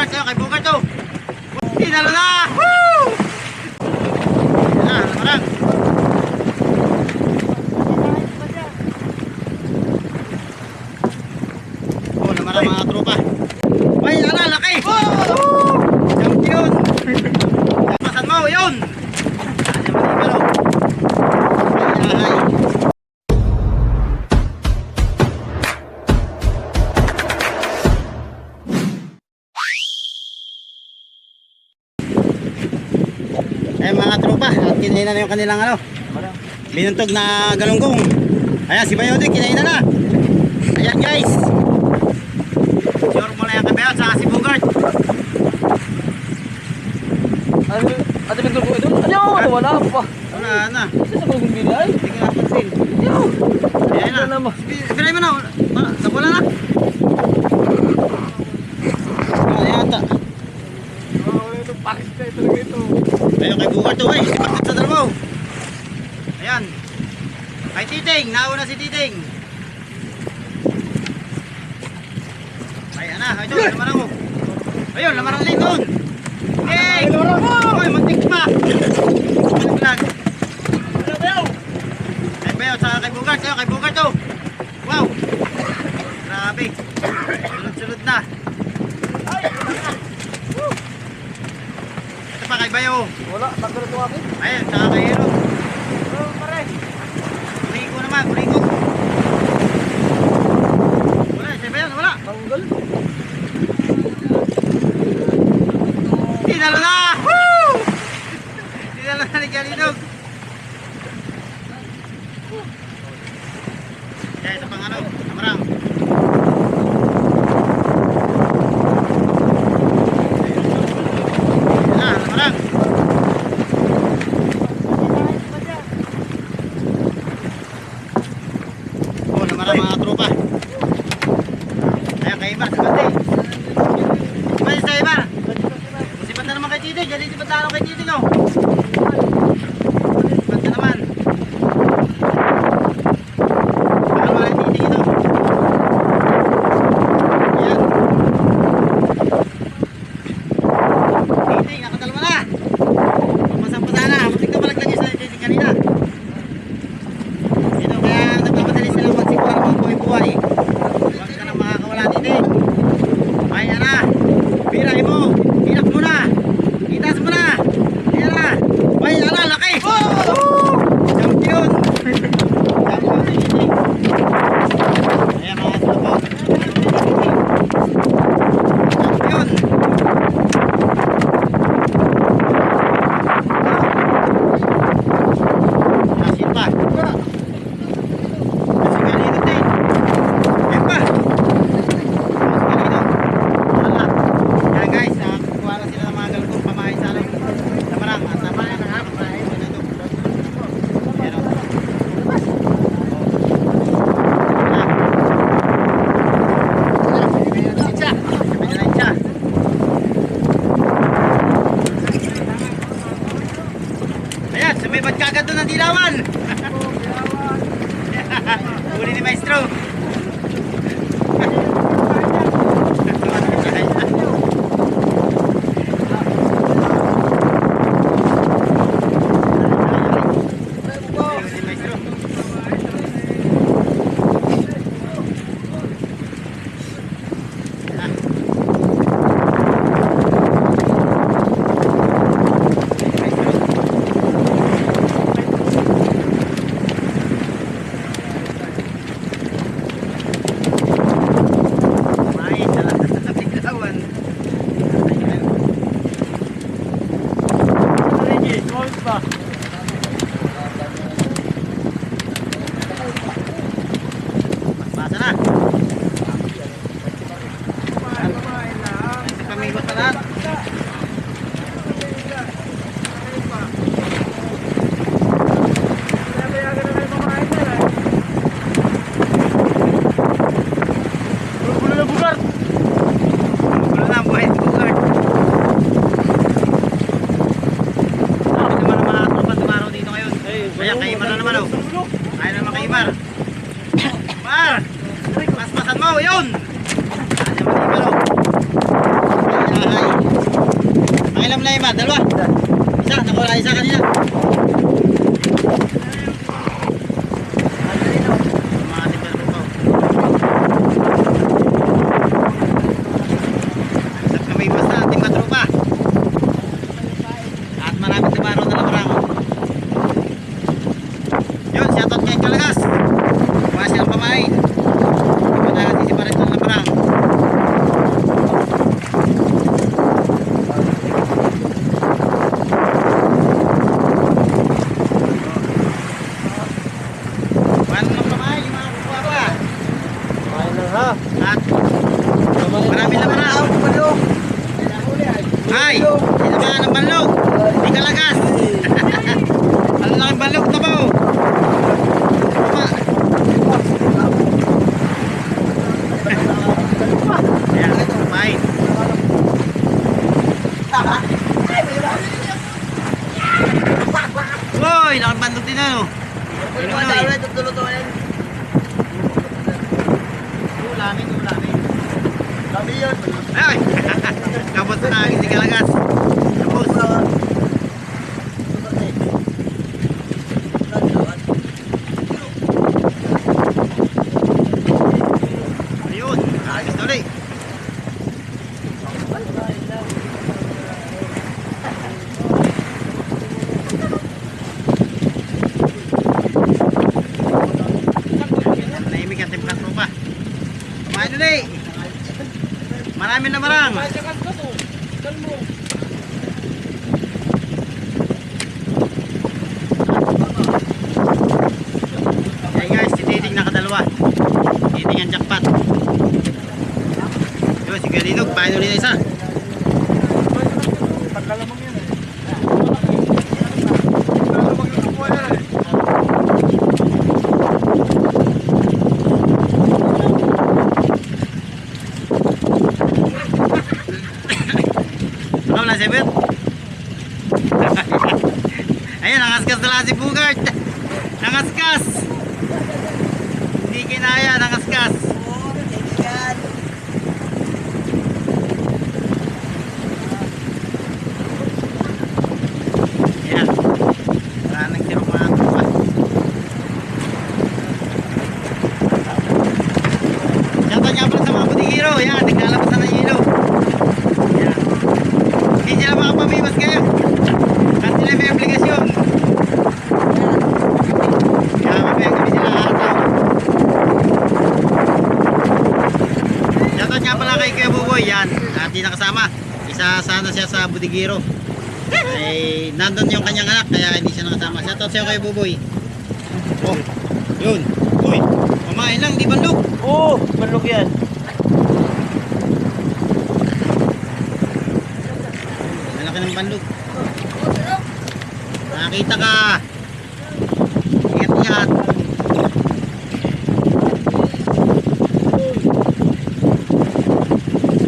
Bugart, ayun, kay Bugart to. At kinain na yung kanilang ano, binuntog na galunggong. Ayan, si Bayodik, kinain na. Ayan guys. Sure mo na yung kabayan, saka si Bugart. Ano, ate Bigol ko ito? Ano, wala, wala pa. Wala na, Isa sa kong binay. hindi ko napansin. Ayan na. Wala naman. Pinay mo na, wala, wala na. Wala yata. Pakis na ito ito. Ayun kay Bugart to, eh. Bakit sa dalawa? Ayan. Kay Titing, nauna si Titing. Ayan na, ito, lamarang mo. Ayun, lamarang din doon. Hey! Oy, mantik pa. Maliglag. Kay Bayo, saka kay Bugart, ayun, kay Bugart to. Wow. Grabe. Sunod-sunod na. Ito pa kay Bayo. Wala, tagal ito akin. Ayan, saka kay dilawan. Huli ni Maestro. Well. Ay. Pakilam na ima, dalawa. Isa, nakawala isa kanina. Mga ating palupaw. At kami basta ating matrupa. At maraming tumaro na namarang. Yun, shoutout kay Kalagas. Kuha siya ng pamain. Hindi ko na sisiparin ng namarang. Kuha ng pamain, yung mga kukuha pa. Ayun na ha. At marami na marang. Ay, sinabahan ng banlog. Lang ang banlog na ba? oh? Uy, nakabandog din ano. Ulamin, ulamin. Ay, kabot na si Kalagas. Tapos, ayun, nakagis na ulit. Nahimik ang timkan pa. Kumain ulit. Marami na marang. Hey guys, si Titing nakadalawa. Titing ang jackpot. Yun, si Galinog, paano ulit na isa? Ano na, Sebet? Ayun, nangaskas na lang si Bugart. Nangaskas. Hindi kinaya, nangaskas. Yan. Wala nang sirok mga tropa. Shoutout nga pala sa mga budigiro. Yan, naglalabas na ng ilaw. Yan. Hindi sila makapamiwas kayo. Kasi sila may obligasyon. Kaya mamaya kami sila hataw. Shoutout nga pala kay Kuya Buboy. Yan, at di nakasama. Isa sana siya sa Budigiro. Ay, nandun yung kanyang anak, kaya hindi siya nakasama. Shoutout sa'yo kay Buboy. Oh, yun. Uy, kumain lang, di bandok. Oo, manlog yan. Malaki ng bandog. Nakakita ka. Ingat-ingat.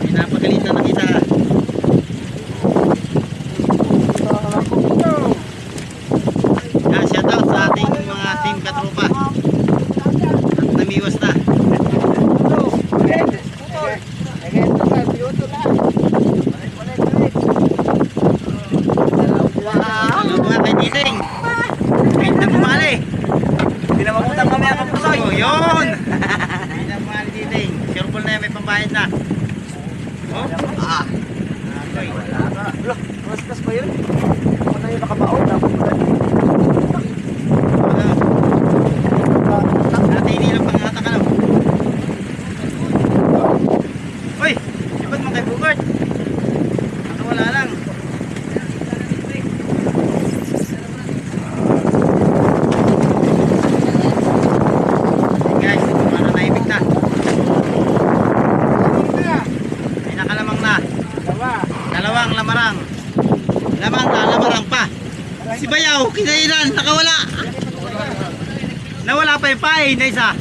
Pinapagalitan na kita. Yan, shoutout sa ating mga team katropa. At namiwas na. Ano mga kay Titing? Kahit na bumali. Pinamamutang kami ang kapusoy. Oh, yun! Kahit na bumali Titing. Sure ball na yan, may pambayad na. Oh, ah. Okay. Wala, maskas pa yun. Ako na yung nakabaon. Dapat pala. Ano? Dati inilang pangata ka lang. Uy! Sipad mo kay Bugart. Nakawala lang. Hey guys, para naibig na. May nakalamang na. Dalawang lamarang. Lamang na, lamarang pa. Si Kinailan, nakawala. Nawala pa yung pain na.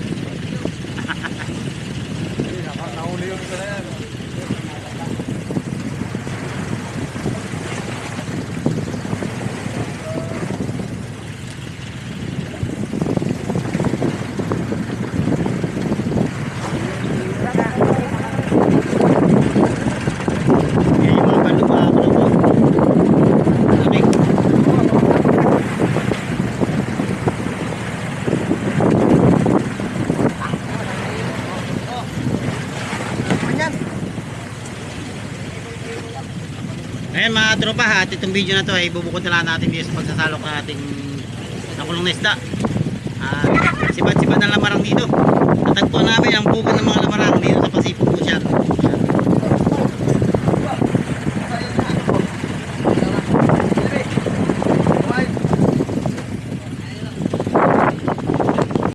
Yan yung mga yan mga tropa ha, at itong video na to ay bubukod na lang natin dito sa pagsasalok ng ating nakulong na isda. Ah, sibat-sibat na lamarang dito. Natagpuan namin ang bukod ng mga